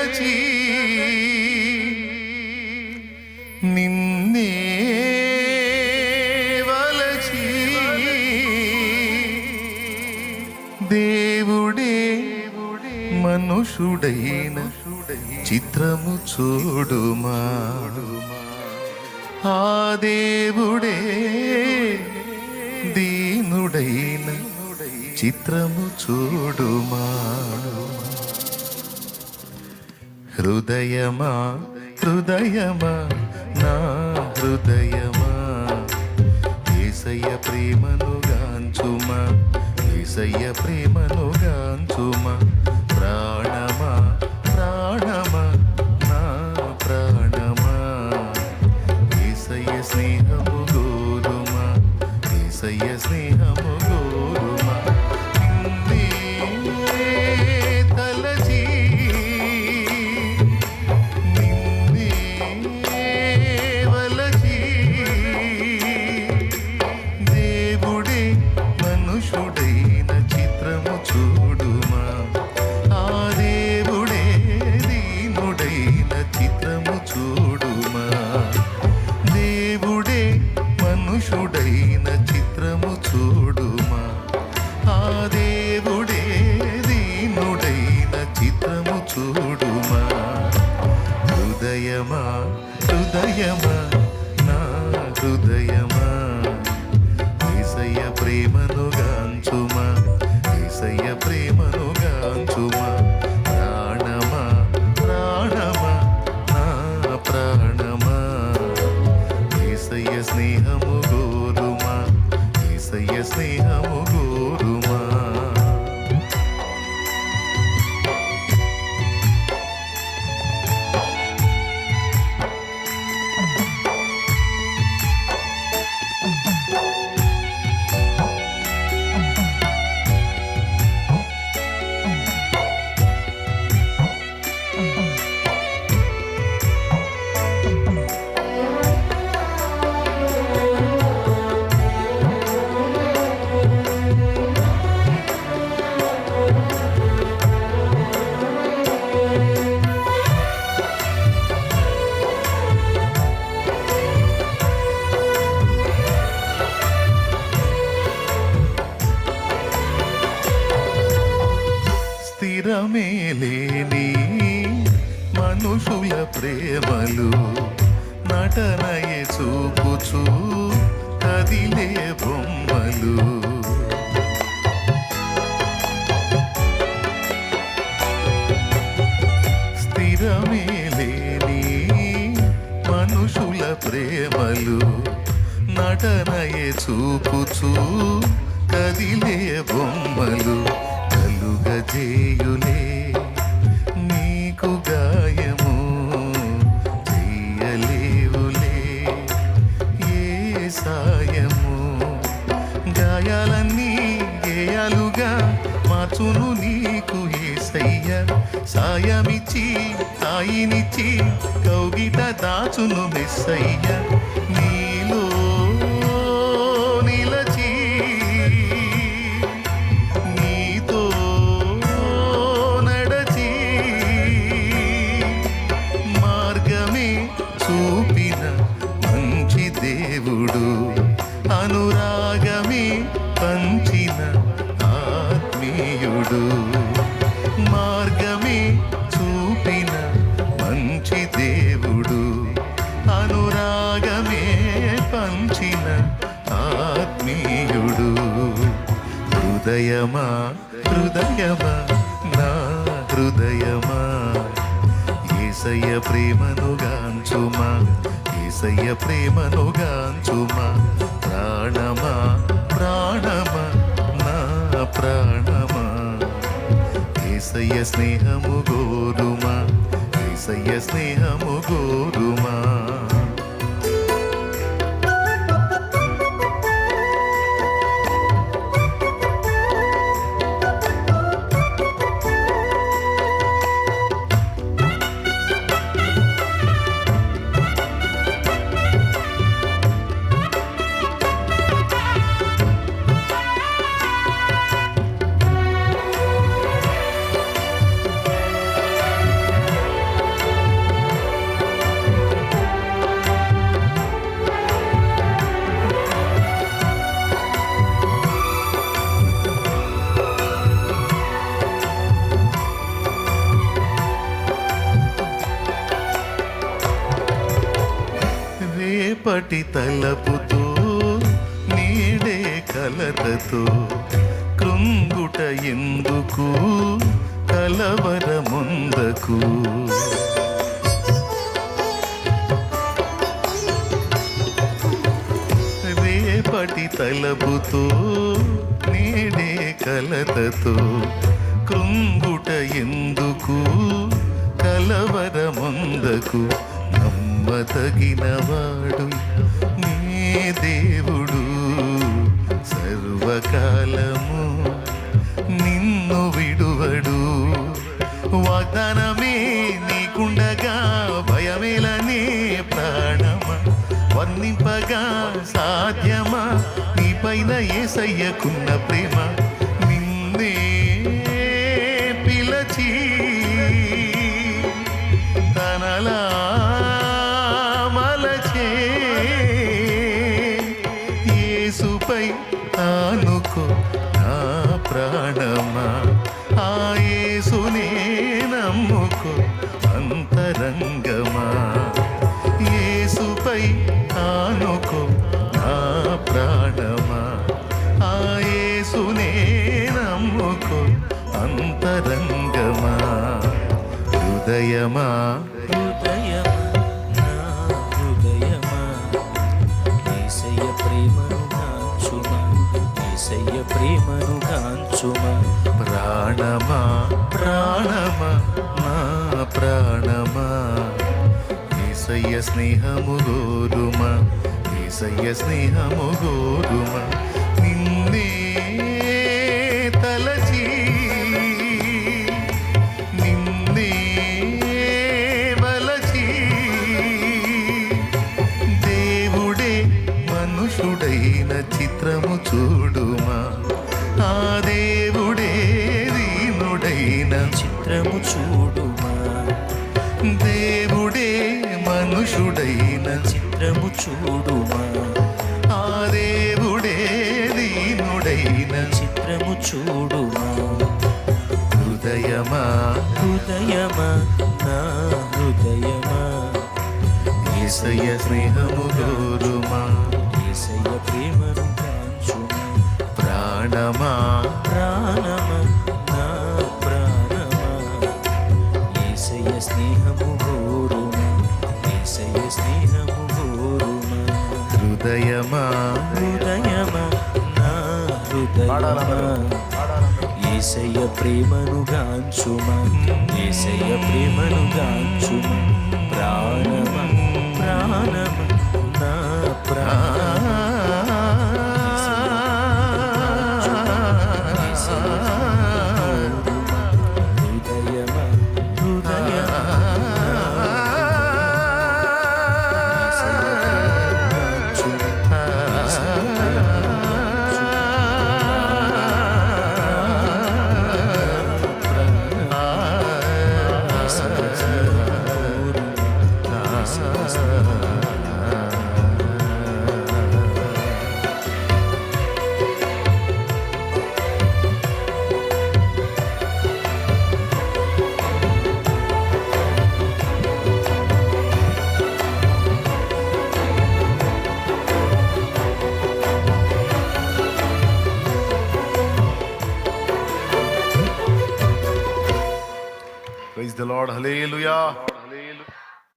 తలచి నిన్నే వలచి దేవుడే మనుషుడైన చిత్రము చూడుమా ఆ దేవుడే దీనుడైన చిత్రము చూడుమా హృదయమా? హృదయమా? నా హృదయమా? ఏసయ్య ప్రేమను గాంచుమా? ఏసయ్య ప్రేమను గాంచుమా? ప్రా దేవుడే దీనుడైన చిత్రము చూడుమా. హృదయమా హృదయమా నా హృదయమా. ఏసయ్య ప్రేమను గాంచుమా ఏసయ్య ప్రేమను గాంచుమా. మనుషుల నటనయే చూపుచూ కదిలే బొమ్మలు. స్థిరమే లేని మనుషుల ప్రేమలు నటనయే చూపుచూ కదిలే బొమ్మలు. కలుగజేయులే మార్చును నీకు ఏసయ్య. సాయమిచ్చి తాయినిచ్చి కౌగిట దాచును మెస్సయ్య. హృదయమా? హృదయమా? నా హృదయమా? ఏసయ్య ప్రేమను గాంచుమా? ఏసయ్య ప్రేమను గాంచుమా? ప్రాణమా? ప్రాణమా? నా ప్రాణమా? ఏసయ్య స్నేహము గోరుమా? ఏసయ్య స్నేహము గోరుమా? రేపటి తలపుతో నీడే కలతతో కృంగుట ఎందుకు కలవర ముందకు? రేపటి తలపుతో నేడే కలతతో కృంగుట ఎందుకు కలవర ముందకు? నమ్మతగినవాడు నీ దేవుడు. సర్వకాలము నిన్ను విడువడు. వాగ్దానమే నీకుండగా భయమేలనే ప్రాణమా? వర్ణింపగా సాధ్యమా? నీపైన ఏసయ్యకున్న ప్రేమ. പൈ താന ప్రాణమా ప్రాణమా నా ప్రాణమా? ఏసయ్య స్నేహము గోరుమా ఏసయ్య స్నేహము గోరుమా మనుషుడైన చిత్రము చూడుమా. ఆ దేవుడే దీనుడైన చిత్రము చూడుమా. హృదయమా హృదయమా నా హృదయమా. ఏసయ్య స్నేహము గోరుమా ఏసయ్య ప్రేమను ప్రాణమా ప్రాణ ఏసయ్య ప్రేమను గాంచుమా ఏసయ్య ప్రేమను గాంచుమా ప్రాణమా ప్రాణమా.